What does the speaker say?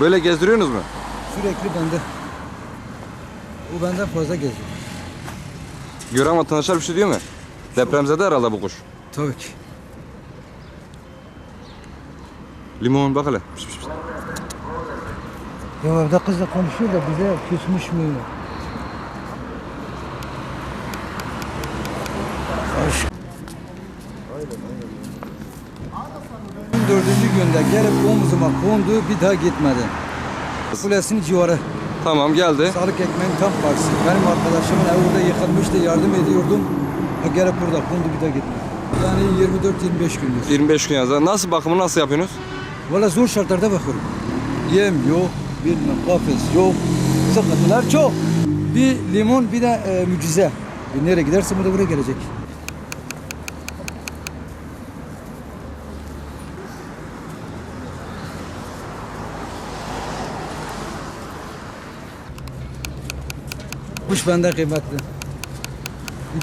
Böyle gezdiriyorsunuz mu? Sürekli bende. O benden fazla geziyor. Gören vatandaşlar bir şey diyor mu? Depremzede herhalde bu kuş. Tabii ki. Limon bak hele. Pişt, pişt, pişt. Ya evde kızla konuşuyor da bize küsmüş mü? Aşk. Dördüncü günde gelip omuzuma kondu bir daha gitmedi. Kulesinin civarı. Tamam geldi. Sağlık ekmeğin tam karşısı. Benim arkadaşımın evi orada yıkılmıştı yardım ediyordum. Ha, gelip burada kondu bir daha gitmedi. Yani 24-25 gündür. 25 gün yazar. Nasıl bakımı nasıl yapıyorsunuz? Valla zor şartlarda bakıyorum. Yem yok, bilmem kafes yok, sıkıntılar çok. Bir limon bir de e, mucize. E, nereye giderse bu da buraya gelecek. Kuş bende kıymetli.